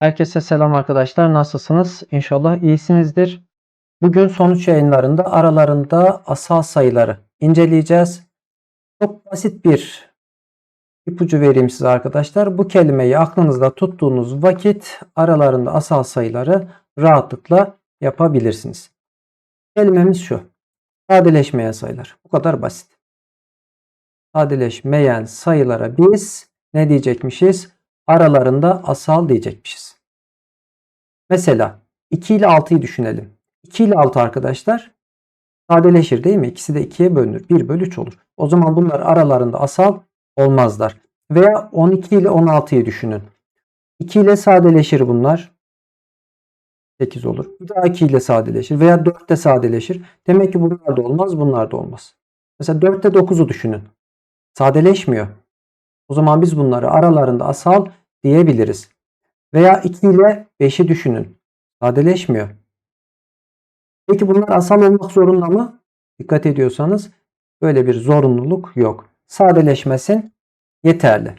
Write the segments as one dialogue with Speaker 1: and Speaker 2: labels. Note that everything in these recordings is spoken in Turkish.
Speaker 1: Herkese selam arkadaşlar. Nasılsınız? İnşallah iyisinizdir. Bugün sonuç yayınlarında aralarında asal sayıları inceleyeceğiz. Çok basit bir ipucu vereyim size arkadaşlar. Bu kelimeyi aklınızda tuttuğunuz vakit aralarında asal sayıları rahatlıkla yapabilirsiniz. Kelimemiz şu. Sadeleşmeyen sayılar. Bu kadar basit. Sadeleşmeyen sayılara biz ne diyecekmişiz? Aralarında asal diyecekmişiz. Mesela 2 ile 6'yı düşünelim. 2 ile 6 arkadaşlar sadeleşir değil mi? İkisi de 2'ye bölünür. 1 bölü 3 olur. O zaman bunlar aralarında asal olmazlar. Veya 12 ile 16'yı düşünün. 2 ile sadeleşir bunlar. 8 olur. Bir daha 2 ile sadeleşir. Veya 4 de sadeleşir. Demek ki bunlar da olmaz bunlar da olmaz. Mesela 4 ile 9'u düşünün. Sadeleşmiyor. O zaman biz bunları aralarında asal diyebiliriz. Veya 2 ile 5'i düşünün. Sadeleşmiyor. Peki bunlar asal olmak zorunda mı? Dikkat ediyorsanız böyle bir zorunluluk yok. Sadeleşmesin yeterli.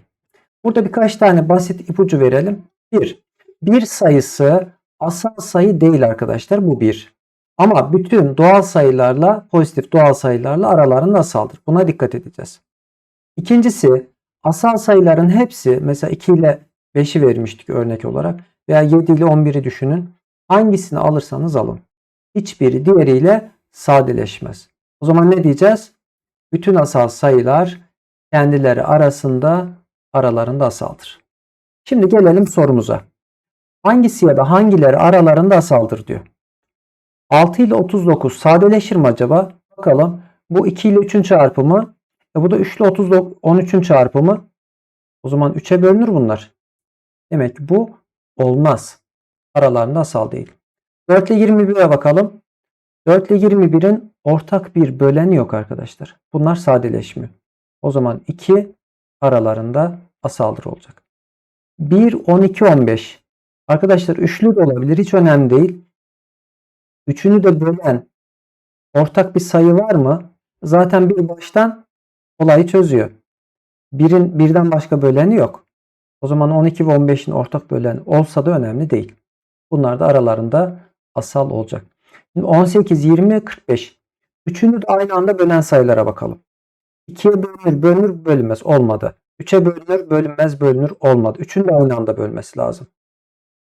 Speaker 1: Burada birkaç tane basit ipucu verelim. 1. Bir sayısı asal sayı değil arkadaşlar. Bu 1. Ama bütün doğal sayılarla pozitif doğal sayılarla aralarında asaldır. Buna dikkat edeceğiz. İkincisi asal sayıların hepsi mesela 2 ile 5'i vermiştik örnek olarak veya 7 ile 11'i düşünün. Hangisini alırsanız alın. Hiçbiri diğeriyle sadeleşmez. O zaman ne diyeceğiz? Bütün asal sayılar kendileri arasında aralarında asaldır. Şimdi gelelim sorumuza. Hangisi ya da hangileri aralarında asaldır diyor. 6 ile 39 sadeleşir mi acaba? Bakalım. Bu 2 ile 3'ün çarpımı. E bu da 3 ile 39, 13'ün çarpımı. O zaman 3'e bölünür bunlar. Demek ki bu olmaz. Aralarında asal değil. 4 ile 21'e bakalım. 4 ile 21'in ortak bir böleni yok arkadaşlar. Bunlar sadeleşmiyor. O zaman 2 aralarında asaldır olacak. 1, 12, 15. Arkadaşlar üçlü de olabilir. Hiç önemli değil. Üçünü de bölen ortak bir sayı var mı? Zaten bir baştan olayı çözüyor. Birin birden başka böleni yok. O zaman 12 ve 15'in ortak bölen olsa da önemli değil. Bunlar da aralarında asal olacak. Şimdi 18, 20, 45. Üçünü de aynı anda bölen sayılara bakalım. 2'ye bölünür, bölünür, bölünmez. Olmadı. 3'e bölünür, bölünmez, bölünür. Olmadı. Üçünü de aynı anda bölmesi lazım.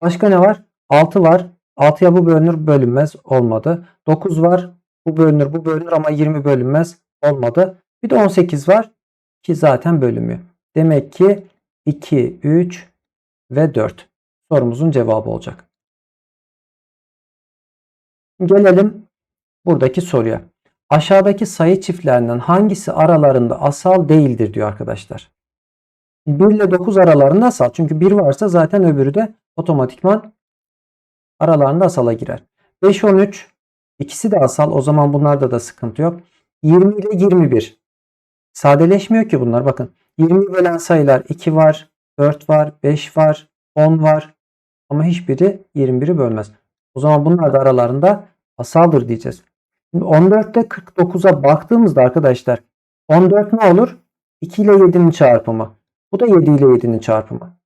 Speaker 1: Başka ne var? 6 var. 6'ya bu bölünür, bölünmez. Olmadı. 9 var. Bu bölünür, bu bölünür ama 20 bölünmez. Olmadı. Bir de 18 var ki zaten bölünmüyor. Demek ki 2, 3 ve 4 sorumuzun cevabı olacak. Gelelim buradaki soruya. Aşağıdaki sayı çiftlerinden hangisi aralarında asal değildir diyor arkadaşlar. 1 ile 9 aralarında asal. Çünkü 1 varsa zaten öbürü de otomatikman aralarında asala girer. 5, 13 ikisi de asal. O zaman bunlarda da sıkıntı yok. 20 ile 21 sadeleşmiyor ki bunlar. Bakın 20 bölen sayılar 2 var, 4 var, 5 var, 10 var. Ama hiçbiri 21'i bölmez. O zaman bunlar da aralarında asaldır diyeceğiz. Şimdi 14'te 49'a baktığımızda arkadaşlar 14 ne olur? 2 ile 7'nin çarpımı. Bu da 7 ile 7'nin çarpımı.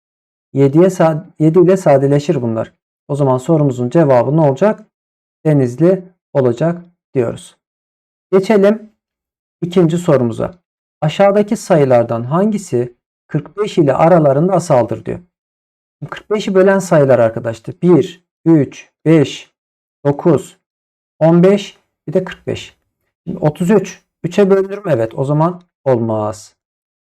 Speaker 1: 7'ye 7 ile sadeleşir bunlar. O zaman sorumuzun cevabı ne olacak? Denizli olacak diyoruz. Geçelim ikinci sorumuza. Aşağıdaki sayılardan hangisi 45 ile aralarında asaldır diyor. 45'i bölen sayılar arkadaşlar. 1, 3, 5, 9, 15 bir de 45. Şimdi 33 3'e bölünür mü? Evet. O zaman olmaz.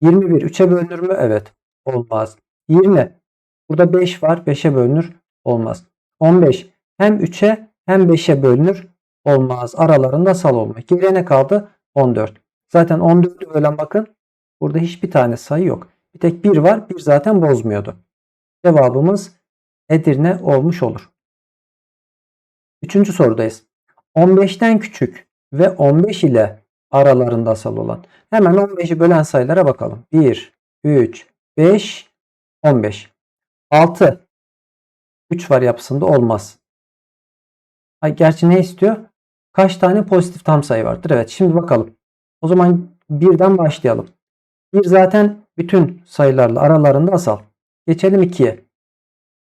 Speaker 1: 21 3'e bölünür mü? Evet. Olmaz. 20 burada 5 var. 5'e bölünür. Olmaz. 15 hem 3'e hem 5'e bölünür. Olmaz. Aralarında asal olma. Geriye ne kaldı? 14. Zaten 14'ü bölen bakın. Burada hiçbir tane sayı yok. Bir tek 1 var. 1 zaten bozmuyordu. Cevabımız Edirne olmuş olur. Üçüncü sorudayız. 15'ten küçük ve 15 ile aralarında asal olan. Hemen 15'i bölen sayılara bakalım. 1, 3, 5, 15. 6. 3 var yapısında olmaz. Ay, gerçi ne istiyor? Kaç tane pozitif tam sayı vardır? Evet şimdi bakalım. O zaman birden başlayalım. 1 zaten bütün sayılarla aralarında asal. Geçelim 2'ye.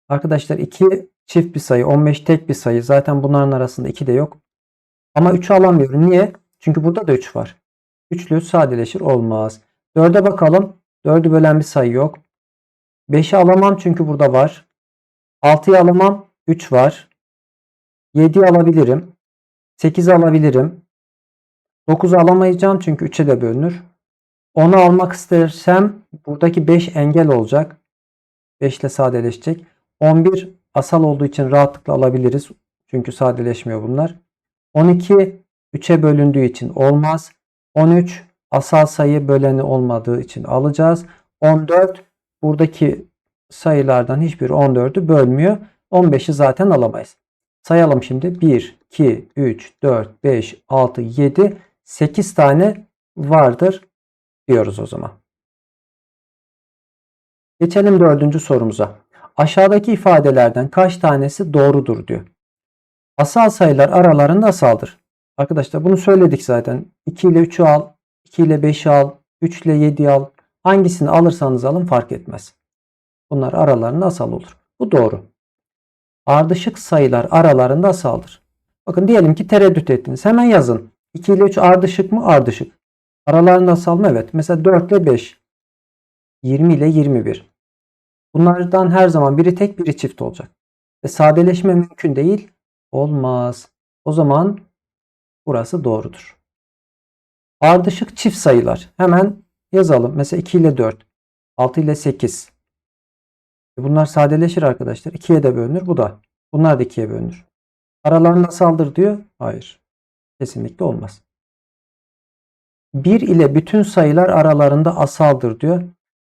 Speaker 1: Arkadaşlar 2 çift bir sayı, 15 tek bir sayı. Zaten bunların arasında 2 de yok. Ama 3'ü alamıyorum. Niye? Çünkü burada da 3 var. Üçlü sadeleşir olmaz. 4'e bakalım. 4'ü bölen bir sayı yok. 5'i alamam çünkü burada var. 6'yı alamam. 3 var. 7'yi alabilirim. 8'i alabilirim. 9'u alamayacağım çünkü 3'e de bölünür. 10'u almak istersem buradaki 5 engel olacak. 5 ile sadeleşecek. 11 asal olduğu için rahatlıkla alabiliriz. Çünkü sadeleşmiyor bunlar. 12 3'e bölündüğü için olmaz. 13 asal sayı böleni olmadığı için alacağız. 14 buradaki sayılardan hiçbiri 14'ü bölmüyor. 15'i zaten alamayız. Sayalım şimdi. 1, 2, 3, 4, 5, 6, 7, 8 tane vardır diyoruz o zaman. Geçelim dördüncü sorumuza. Aşağıdaki ifadelerden kaç tanesi doğrudur diyor. Asal sayılar aralarında asaldır. Arkadaşlar bunu söyledik zaten. 2 ile 3'ü al, 2 ile 5'i al, 3 ile 7'yi al. Hangisini alırsanız alın fark etmez. Bunlar aralarında asal olur. Bu doğru. Ardışık sayılar aralarında asaldır. Bakın diyelim ki tereddüt ettiniz. Hemen yazın. 2 ile 3 ardışık mı? Ardışık. Aralarında asal mı? Evet. Mesela 4 ile 5. 20 ile 21. Bunlardan her zaman biri tek biri çift olacak. Ve sadeleşme mümkün değil. Olmaz. O zaman burası doğrudur. Ardışık çift sayılar. Hemen yazalım. Mesela 2 ile 4. 6 ile 8. E bunlar sadeleşir arkadaşlar. 2'ye de bölünür. Bu da. Bunlar da 2'ye bölünür. Aralarında saldır diyor. Hayır. Kesinlikle olmaz. 1 ile bütün sayılar aralarında asaldır diyor.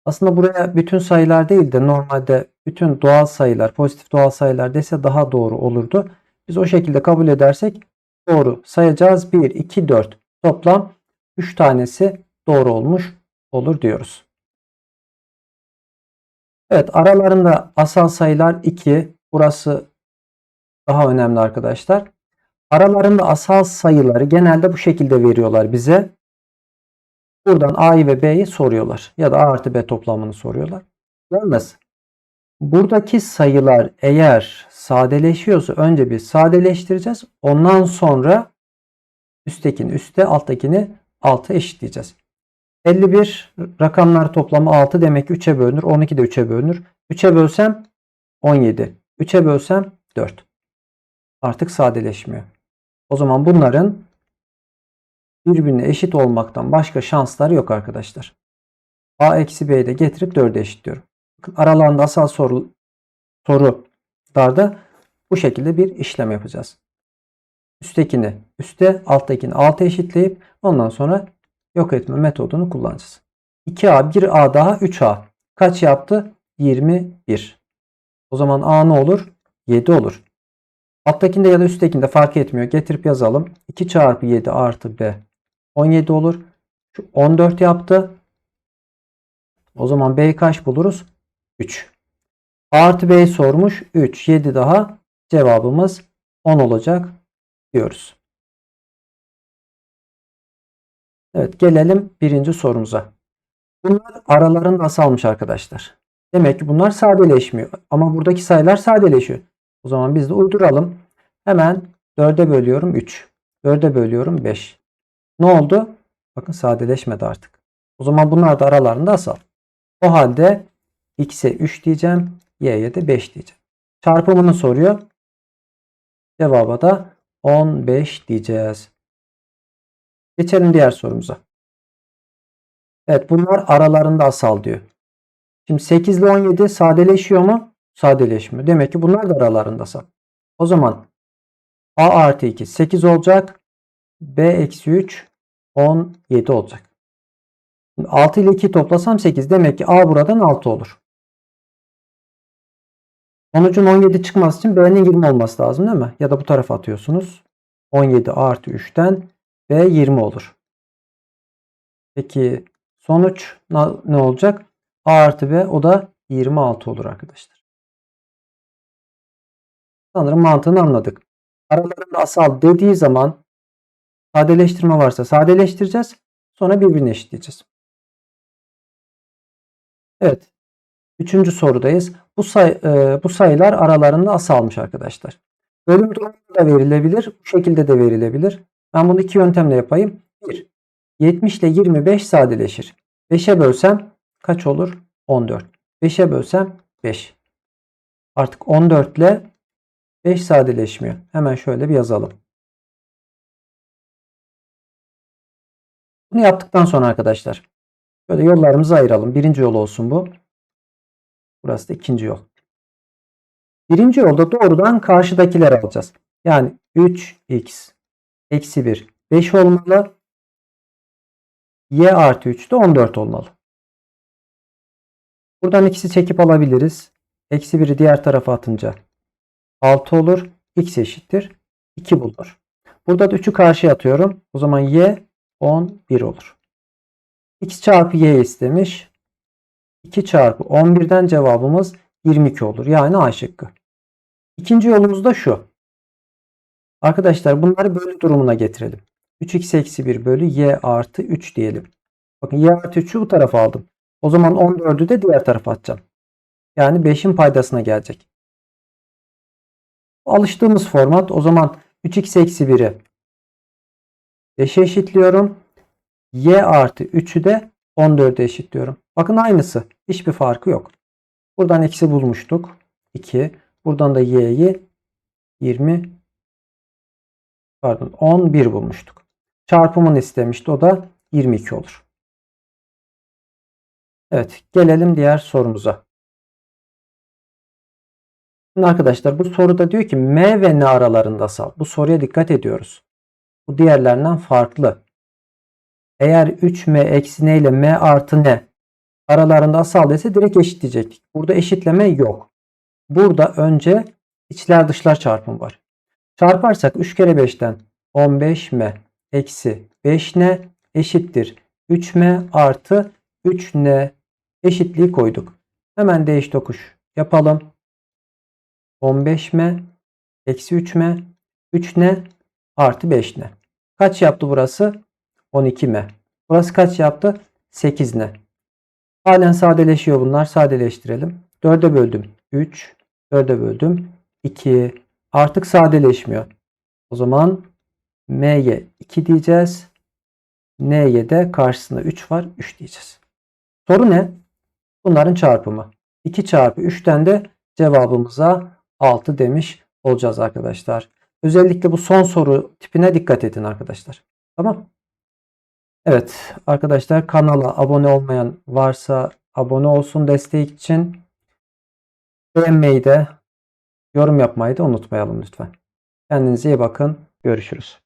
Speaker 1: Aslında buraya bütün sayılar değil de normalde bütün doğal sayılar, pozitif doğal sayılar dese daha doğru olurdu. Biz o şekilde kabul edersek doğru sayacağız. 1, 2, 4 toplam 3 tanesi doğru olmuş olur diyoruz. Evet aralarında asal sayılar 2. Burası daha önemli arkadaşlar. Aralarında asal sayıları genelde bu şekilde veriyorlar bize. Buradan A'yı ve B'yi soruyorlar. Ya da A artı B toplamını soruyorlar. Yalnız buradaki sayılar eğer sadeleşiyorsa önce bir sadeleştireceğiz. Ondan sonra üsttekini üste alttakini alta eşitleyeceğiz. 51 rakamlar toplamı 6 demek ki 3'e bölünür. 12 de 3'e bölünür. 3'e bölsem 17. 3'e bölsem 4. Artık sadeleşmiyor. O zaman bunların birbirine eşit olmaktan başka şansları yok arkadaşlar. A eksi B'yi de getirip 4'e eşitliyorum. Aralarında asal soru, sorularda bu şekilde bir işlem yapacağız. Üsttekini üste, alttakini alta eşitleyip ondan sonra yok etme metodunu kullanacağız. 2A, 1A daha 3A. Kaç yaptı? 21. O zaman A ne olur? 7 olur. Alttakinde ya da üsttekinde fark etmiyor. Getirip yazalım. 2 çarpı 7 artı B 17 olur. Şu 14 yaptı. O zaman B'yi kaç buluruz? 3. A artı B'yi sormuş. 3. 7 daha. Cevabımız 10 olacak diyoruz. Evet gelelim birinci sorumuza. Bunlar aralarında asalmış arkadaşlar. Demek ki bunlar sadeleşmiyor. Ama buradaki sayılar sadeleşiyor. O zaman biz de uyduralım. Hemen 4'e bölüyorum 3. 4'e bölüyorum 5. Ne oldu? Bakın sadeleşmedi artık. O zaman bunlar da aralarında asal. O halde x'e 3 diyeceğim. y'ye de 5 diyeceğim. Çarpımını soruyor. Cevaba da 15 diyeceğiz. Geçelim diğer sorumuza. Evet bunlar aralarında asal diyor. Şimdi 8 ile 17 sadeleşiyor mu? Sadeleşmiyor. Demek ki bunlar da aralarında asal. O zaman a artı 2 8 olacak. b eksi 3 17 olacak. Şimdi 6 ile 2 toplasam 8. Demek ki a buradan 6 olur. Sonucun 17 çıkması için b'nin 20 olması lazım değil mi? Ya da bu tarafa atıyorsunuz. 17 artı 3'ten b 20 olur. Peki sonuç ne olacak? a artı b o da 26 olur arkadaşlar. Sanırım mantığını anladık. Aralarında asal dediği zaman sadeleştirme varsa sadeleştireceğiz. Sonra birbirine eşitleyeceğiz. Evet. Üçüncü sorudayız. Bu, say, e, bu sayılar aralarında asalmış arkadaşlar. Bölüm durumunda da verilebilir. Bu şekilde de verilebilir. Ben bunu iki yöntemle yapayım. 1. 70 ile 25 sadeleşir. 5'e bölsem kaç olur? 14. 5'e bölsem 5. Artık 14 ile 5 sadeleşmiyor. Hemen şöyle bir yazalım. Bunu yaptıktan sonra arkadaşlar böyle yollarımızı ayıralım. Birinci yol olsun bu. Burası da ikinci yol. Birinci yolda doğrudan karşıdakileri alacağız. Yani 3x eksi 1 5 olmalı. y artı 3 de 14 olmalı. Buradan x'i çekip alabiliriz. Eksi 1'i diğer tarafa atınca 6 olur. x eşittir 2 bulur. Burada da 3'ü karşıya atıyorum. O zaman y 11 olur. x çarpı y istemiş. 2 çarpı 11'den cevabımız 22 olur. Yani A şıkkı. İkinci yolumuz da şu. Arkadaşlar bunları bölü durumuna getirelim. 3x eksi 1 bölü y artı 3 diyelim. Bakın y artı 3'ü bu tarafa aldım. O zaman 14'ü de diğer tarafa atacağım. Yani 5'in paydasına gelecek. Alıştığımız format o zaman 3x eksi 1'i 5'e eşitliyorum. y artı 3'ü de 14'e eşitliyorum. Bakın aynısı. Hiçbir farkı yok. Buradan eksi bulmuştuk. 2. Buradan da y'yi 20 pardon 11 bulmuştuk. Çarpımını istemişti. O da 22 olur. Evet. Gelelim diğer sorumuza. Şimdi arkadaşlar bu soruda diyor ki M ve N aralarında sal. Bu soruya dikkat ediyoruz. Bu diğerlerinden farklı. Eğer 3M eksi N ile M artı N aralarında asal dese direkt eşitleyecektik. Burada eşitleme yok. Burada önce içler dışlar çarpımı var. Çarparsak 3 kere 5'ten 15M eksi 5N eşittir. 3M artı 3N eşitliği koyduk. Hemen değiş tokuş yapalım. 15M eksi 3M 3N artı 5N. Kaç yaptı burası? 12M. Burası kaç yaptı? 8N. Halen sadeleşiyor bunlar. Sadeleştirelim. 4'e böldüm. 3. 4'e böldüm. 2. Artık sadeleşmiyor. O zaman M'ye 2 diyeceğiz. N'ye de karşısında 3 var. 3 diyeceğiz. Soru ne? Bunların çarpımı. 2 çarpı 3'ten de cevabımıza 6 demiş olacağız arkadaşlar. Özellikle bu son soru tipine dikkat edin arkadaşlar. Tamam. Evet arkadaşlar kanala abone olmayan varsa abone olsun destek için. Beğenmeyi de yorum yapmayı da unutmayalım lütfen. Kendinize iyi bakın. Görüşürüz.